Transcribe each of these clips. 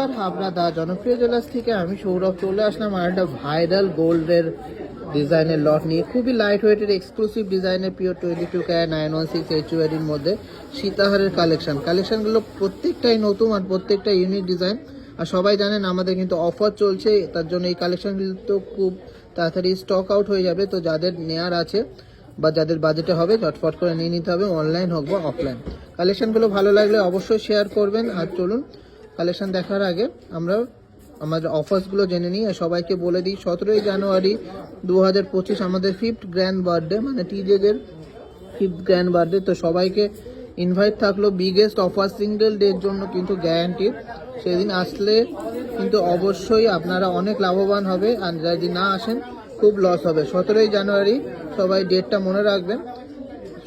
নমস্কার হাবড়া দা জনপ্রিয় জেলাস থেকে আমি সৌরভ চলে আসলাম আর একটা ভাইরাল গোল্ডের ডিজাইনের লট নিয়ে। খুবই লাইট ওয়েটের এক্সক্লুসিভ ডিজাইনের pure twenty two carat nine one six H এর মধ্যে সীতাহারের কালেকশন কালেকশনগুলো প্রত্যেকটাই নতুন আর প্রত্যেকটা ইউনিক ডিজাইন আর সবাই জানেন আমাদের কিন্তু অফার চলছে, তার জন্য এই কালেকশনগুলো তো খুব তাড়াতাড়ি স্টক আউট হয়ে যাবে। তো যাদের নেয়ার আছে বা যাদের বাজেটে হবে, ঝটফট করে নিয়ে নিতে হবে অনলাইন হোক বা অফলাইন কালেকশনগুলো ভালো লাগলে অবশ্যই শেয়ার করবেন। আর চলুন কালেকশন দেখার আগে আমরা আমাদের অফার্সগুলো জেনে নিই আর সবাইকে বলে দিই, সতেরোই জানুয়ারি দু হাজার পঁচিশ আমাদের ফিফথ গ্র্যান্ড বার্থডে মানে টিজেদের ফিফথ গ্র্যান্ড বার্থডে তো সবাইকে ইনভাইট থাকল বিগেস্ট অফার সিঙ্গেল ডের জন্য কিন্তু গ্যারান্টি সেদিন আসলে কিন্তু অবশ্যই আপনারা অনেক লাভবান হবে আর যদি না আসেন, খুব লস হবে। সতেরোই জানুয়ারি সবাই ডেটটা মনে রাখবেন,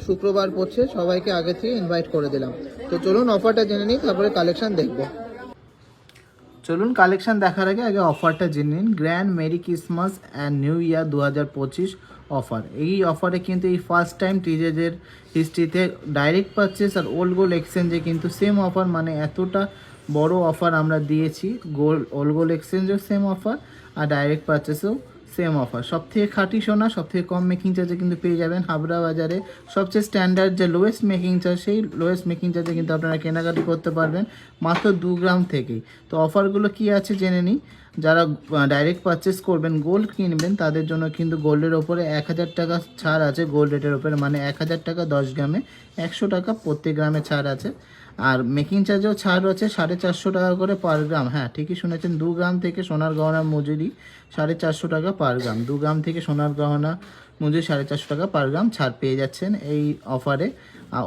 শুক্রবার পড়ছে, সবাইকে আগে থেকে ইনভাইট করে দিলাম। তো চলুন অফারটা জেনে নিই, তারপরে কালেকশন দেখব। চলুন কালেকশন দেখার আগে আগে অফারটা জেনে নিন। Grand merry Christmas and new year দু হাজার পঁচিশ অফার এই অফারে কিন্তু এই ফার্স্ট টাইম টিজেদের হিস্ট্রিতে ডাইরেক্ট পারচেস আর ওল্ড গোল্ড এক্সচেঞ্জে কিন্তু সেম অফার মানে এতটা বড় অফার আমরা দিয়েছি। গোল্ড ওল্ড গোল্ড এক্সচেঞ্জেও সেম অফার আর ডাইরেক্ট পারচেসেও সেম অফার সব থেকে খাঁটি সোনা সব থেকে কম মেকিং চার্জে কিন্তু পেয়ে যাবেন হাবড়া বাজারে। সবচেয়ে স্ট্যান্ডার্ড যে লোয়েস্ট মেকিং চার্জ সেই লোয়েস্ট মেকিং চার্জে কিন্তু আপনারা কেনাকাটি করতে পারবেন মাত্র দু গ্রাম থেকেই। তো অফারগুলো কি আছে জেনে নিই। যারা ডাইরেক্ট পারচেস করবেন গোল্ড কিনবেন তাদের জন্য কিন্তু গোল্ডের ওপরে এক হাজার টাকা ছাড় আছে গোল্ড রেটের ওপরে। মানে এক হাজার টাকা দশ গ্রামে, একশো টাকা প্রত্যেক গ্রামে ছাড় আছে। আর মেকিং চার্জেও ছাড় রয়েছে, সাড়ে চারশো টাকা করে পার গ্রাম হ্যাঁ ঠিকই শুনেছেন, দু গ্রাম থেকে সোনার গহনার মজুরি সাড়ে চারশো টাকা পার গ্রাম দু গ্রাম থেকে সোনার গহনা মজুরি সাড়ে চারশো টাকা পার গ্রাম ছাড় পেয়ে যাচ্ছেন এই অফারে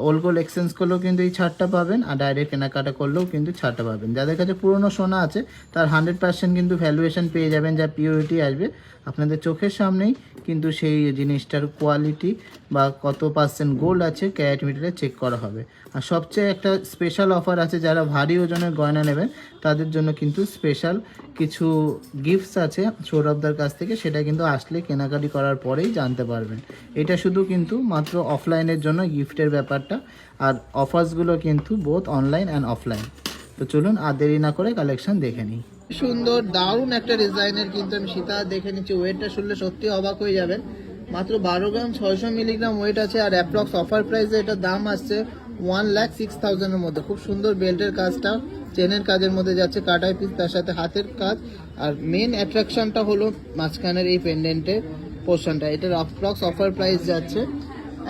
ওল্ড গোল্ড এক্সচেঞ্জ করলেও কিন্তু এই ছাড়টা পাবেন, আর ডাইরেক্ট কেনাকাটা করলেও কিন্তু ছাড়টা পাবেন। যাদের কাছে পুরনো সোনা আছে, তার হান্ড্রেড পার্সেন্ট কিন্তু ভ্যালুয়েশন পেয়ে যাবেন, যা পিওরিটি আসবে। আপনাদের চোখের সামনেই কিন্তু সেই জিনিসটার কোয়ালিটি বা কত পার্সেন্ট গোল্ড আছে ক্যারেট মিটারে চেক করা হবে। আর সবচেয়ে একটা স্পেশাল অফার আছে, যারা ভারী ওজনের গয়না নেবেন, তাদের জন্য কিন্তু স্পেশাল কিছু গিফটস আছে সৌরভদার কাছ থেকে, সেটা কিন্তু আসলে কেনাকাটি করার পরেই জানতে পারবেন। এটা শুধু কিন্তু মাত্র অফলাইনের জন্য গিফটের ব্যাপারটা। আর অফার্সগুলো কিন্তু বোথ অনলাইন অ্যান্ড অফলাইন তো চলুন আর দেরি না করে কালেকশন দেখে নিই। সুন্দর, দারুণ একটা ডিজাইনের কিন্তু আমি সীতা দেখে নিচ্ছি। ওয়েটটা শুনলে সত্যি অবাক হয়ে যাবেন। মাত্র বারো গ্রাম, ছয়শো মিলিগ্রাম ওয়েট আছে আর অ্যাপ্রক্স অফার প্রাইসে এটার দাম আসছে ওয়ান লাখ সিক্স থাউজেন্ডের মধ্যে। খুব সুন্দর বেল্টের কাজটা চেনের কাজের মধ্যে যাচ্ছে কাটাই পিস তার সাথে হাতের কাজ। আর মেন অ্যাট্রাকশনটা হলো মাঝখানের এই পেন্ডেন্টের পোর্শনটা এটার অ্যাপ্রক্স অফার প্রাইস যাচ্ছে।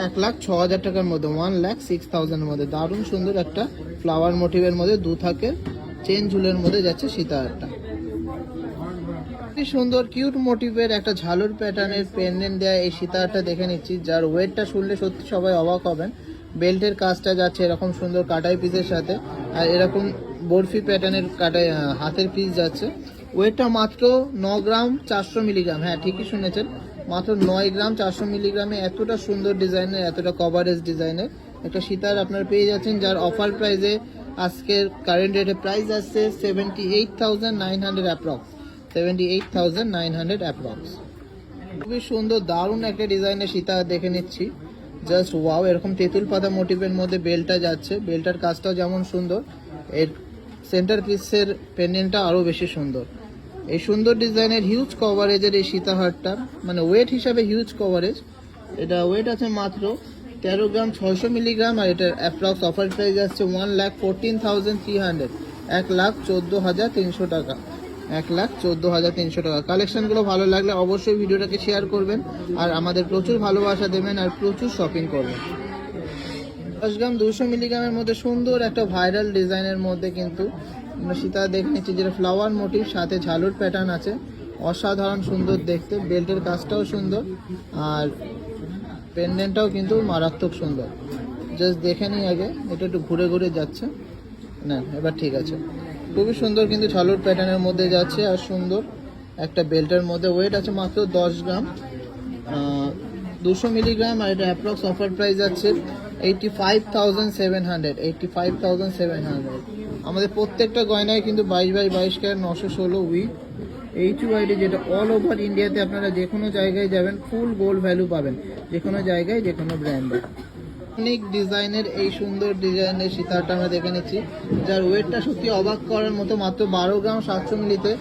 এক লাখ ছ হাজার টাকার মধ্যে ওয়ান লাখ সিক্স থাউজেন্ডের মধ্যে। দারুণ সুন্দর একটা ফ্লাওয়ার মোটিভের মধ্যে, দু থাকে চেন ঝুলের মধ্যে যাচ্ছে সীতাহারটা সুন্দর কিউট মোটিভের একটা ঝালুর প্যাটার্নের পেন্ডেন্ট দেয়া এই সীতাহারটা দেখে নিচ্ছি, যার ওয়েটটা শুনলে সত্যি সবাই অবাক হবেন। বেল্টের কাজটা যাচ্ছে এরকম সুন্দর কাটাই পিসের সাথে, আর এরকম বরফি প্যাটার্নের কাটাই হাতের পিস যাচ্ছে। ওয়েটটা মাত্র ন গ্রাম চারশো মিলিগ্রাম হ্যাঁ ঠিকই শুনেছেন। মাত্র নয় গ্রাম চারশো মিলিগ্রামে এতটা সুন্দর ডিজাইনের, এতটা কভারেজ ডিজাইনের একটা সীতার আপনারা পেয়ে যাচ্ছেন, যার অফার প্রাইসে আজকের কারেন্ট রেটে প্রাইস আসছে seventy eight thousand nine hundred approx seventy eight thousand nine hundred approx খুবই সুন্দর, দারুণ একটা ডিজাইনের সীতা দেখে নিচ্ছি। জাস্ট ওয়াও এরকম তেঁতুল পাতা মোটিভের মধ্যে বেলটা যাচ্ছে বেলটার কাজটাও যেমন সুন্দর, এর সেন্টার পিসের পেন্ডেন্টটা আরও বেশি সুন্দর। এই সুন্দর ডিজাইনের হিউজ কভারেজের এই সীতাহারটা মানে ওয়েট হিসাবে হিউজ কভারেজ এটা ওয়েট আছে মাত্র তেরো গ্রাম ছয়শো মিলিগ্রাম আর এটার অ্যাপ্রক্স অফার প্রাইস আসছে one lakh fourteen thousand three hundred এক লাখ চোদ্দ হাজার তিনশো টাকা, এক লাখ চোদ্দ হাজার তিনশো টাকা। কালেকশনগুলো ভালো লাগলে অবশ্যই ভিডিওটাকে শেয়ার করবেন আর আমাদের প্রচুর ভালোবাসা দেবেন আর প্রচুর শপিং করবেন। দশ গ্রাম দুশো মিলিগ্রামের মধ্যে সুন্দর একটা ভাইরাল ডিজাইনের মধ্যে কিন্তু আমরা সীতা দেখে নিচ্ছি যেটা ফ্লাওয়ার মোটিভ সাথে ঝালুর প্যাটার্ন আছে। অসাধারণ সুন্দর দেখতে বেল্টের কাজটাও সুন্দর, আর পেন্ডেন্টটাও কিন্তু মারাত্মক সুন্দর। জাস্ট দেখে নিই আগে, এটা একটু ঘুরে ঘুরে যাচ্ছে। না, এবার ঠিক আছে। খুবই সুন্দর কিন্তু ঝালুর প্যাটার্নের মধ্যে যাচ্ছে আর সুন্দর একটা বেল্টের মধ্যে। ওয়েট আছে মাত্র দশ গ্রাম। দুশো মিলিগ্রাম আর এটা অ্যাপ্রক্স অফার প্রাইস আছে eighty five thousand seven hundred eighty five thousand seven hundred আমাদের প্রত্যেকটা গয়নায় কিন্তু বাইশ বাই বাইশ ক্যারেট নশো ষোলো উইথ এইচ ওয়াইডি যেটা অল ওভার ইন্ডিয়াতে আপনারা যে কোনো জায়গায় যাবেন ফুল গোল্ড ভ্যালু পাবেন। যে কোনো জায়গায়, যে কোনো ব্র্যান্ডে অনেক ডিজাইনের এই সুন্দর ডিজাইনের সীতারটা আমরা দেখে নিচ্ছি। যার ওয়েটটা সত্যি অবাক করার মতো মাত্র বারো গ্রাম সাতশো মিলিতে।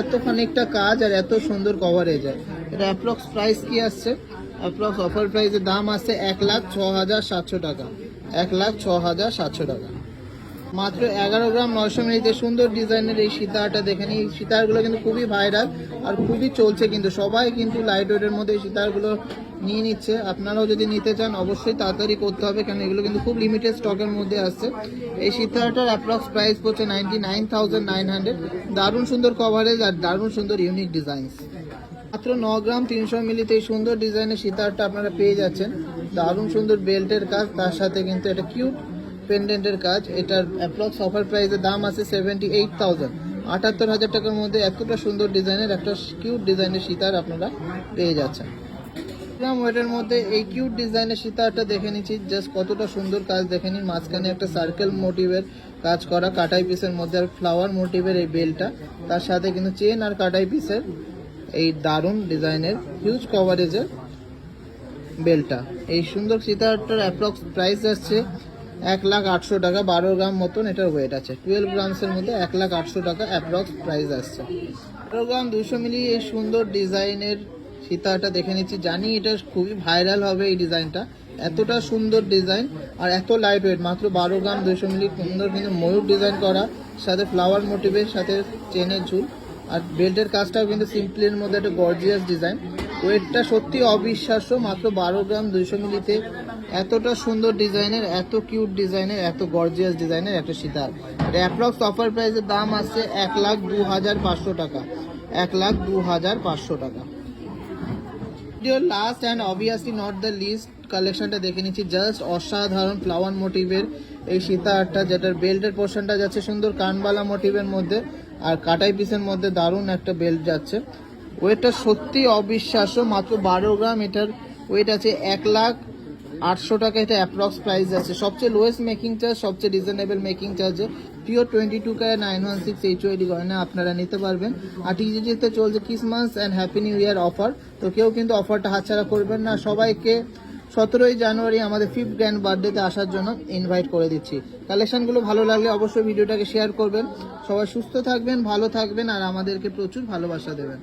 এত খানিকটা কাজ আর এত সুন্দর কভারেজ হয় এটা অ্যাপ্রক্স প্রাইস কি আসছে? অ্যাপ্রক্স অফার প্রাইসের দাম আসছে এক লাখ ছ হাজার সাতশো টাকা। এক লাখ ছ হাজার সাতশো টাকা। মাত্র এগারো গ্রাম নয়শো মিলিতে সুন্দর ডিজাইনের এই সীতারটা দেখে নিই এই সীতারগুলো কিন্তু খুবই ভাইরাল আর খুবই চলছে কিন্তু। সবাই কিন্তু লাইট ওয়েটের মধ্যে এই সীতারগুলো নিয়ে নিচ্ছে। আপনারাও যদি নিতে চান, অবশ্যই তাড়াতাড়ি করতে হবে কারণ এগুলো কিন্তু খুব লিমিটেড স্টকের মধ্যে আসছে। এই সীতারটার অ্যাপ্রক্স প্রাইস পড়ছে ninety nine thousand nine hundred দারুণ সুন্দর কভারেজ আর দারুণ সুন্দর ইউনিক ডিজাইনস মাত্র ন গ্রাম তিনশো মিলিতে এই সুন্দর ডিজাইনের সীতারটা আপনারা পেয়ে যাচ্ছেন। দারুণ সুন্দর বেল্টের কাজ, তার সাথে কিন্তু এটা কিউট পেন্ডেন্টের কাজ, এটার অ্যাপ্রক্স অফার প্রাইসের দাম আছে সেভেন্টি এইট থাউজেন্ড আটাত্তর হাজার টাকার মধ্যে এতটা সুন্দর ডিজাইনের একটা কিউট ডিজাইনের সীতার আপনারা পেয়ে যাচ্ছেন। ওয়েটের মধ্যে এই কিউট ডিজাইনের সীতারটা দেখে নিচ্ছি জাস্ট কতটা সুন্দর কাজ দেখে নিন। মাঝখানে একটা সার্কেল মোটিভের কাজ করা, কাটাই পিসের মধ্যে আর ফ্লাওয়ার মোটিভের এই বেলটা। তার সাথে কিন্তু চেন আর কাটাই পিসের এই দারুণ ডিজাইনের হিউজ কভারেজের বেলটা। এই সুন্দর সীতারটার অ্যাপ্রক্স প্রাইস আসছে এক লাখ আটশো টাকা বারো গ্রাম মতন এটার ওয়েট আছে। টুয়েলভ গ্রামসের মধ্যে এক লাখ আটশো টাকা অ্যাপ্রক্স প্রাইস আসছে। বারো গ্রাম দুশো মিলি, এই সুন্দর ডিজাইনের সীতাটা দেখে নিচ্ছি। জানি এটা খুবই ভাইরাল হবে এই ডিজাইনটা। এতটা সুন্দর ডিজাইন আর এত লাইট ওয়েট মাত্র বারো গ্রাম দুশো মিলি, সুন্দর কিন্তু ময়ূর ডিজাইন করা, সাথে ফ্লাওয়ার মোটিভের সাথে চেনের ঝুল। আর বেল্টের কাজটাও কিন্তু সিম্পলের মধ্যে একটা গর্জিয়াস ডিজাইন ওয়েটটা সত্যি অবিশ্বাস্য, মাত্র বারো গ্রাম দুইশো মিলিতে। এতটা সুন্দর ডিজাইনের, এত কিউট ডিজাইনের, এত গর্জিয়াস ডিজাইনের একটা সীতার। অ্যাপ্রক্স অফার প্রাইসের দাম আসছে এক লাখ দু হাজার পাঁচশো টাকা। এক লাখ দু হাজার পাঁচশো টাকা। Last and obviously not the least কালেকশনটা দেখে নিচ্ছি। জাস্ট অসাধারণ ফ্লাওয়ার মোটিভের এই সীতা আটটা যেটার বেল্টের পোর্শনটা যাচ্ছে সুন্দর কানবালা মোটিভের মধ্যে, আর কাটাই পিসের মধ্যে দারুণ একটা বেল্ট যাচ্ছে। ওয়েটটা সত্যি অবিশ্বাস্য, মাত্র বারো গ্রাম, এটার ওয়েট আছে এক লাখ আটশো টাকা, এটা অ্যাপ্রক্স প্রাইস আছে। সবচেয়ে লোয়েস্ট মেকিং চার্জ সবচেয়ে রিজনেবল মেকিং চার্জে pure twenty two K nine one six H UID গয়না আপনারা নিতে পারবেন। আর টিজিটিতে চলছে Christmas and happy new year offer তো কেউ কিন্তু অফারটা হাতছাড়া করবেন না। সবাইকে সতেরোই জানুয়ারি আমাদের ফিফথ গ্র্যান্ড বার্থডেতে আসার জন্য ইনভাইট করে দিচ্ছি। কালেকশানগুলো ভালো লাগলে অবশ্যই ভিডিওটাকে শেয়ার করবেন। সবাই সুস্থ থাকবেন, ভালো থাকবেন, আর আমাদেরকে প্রচুর ভালোবাসা দেবেন।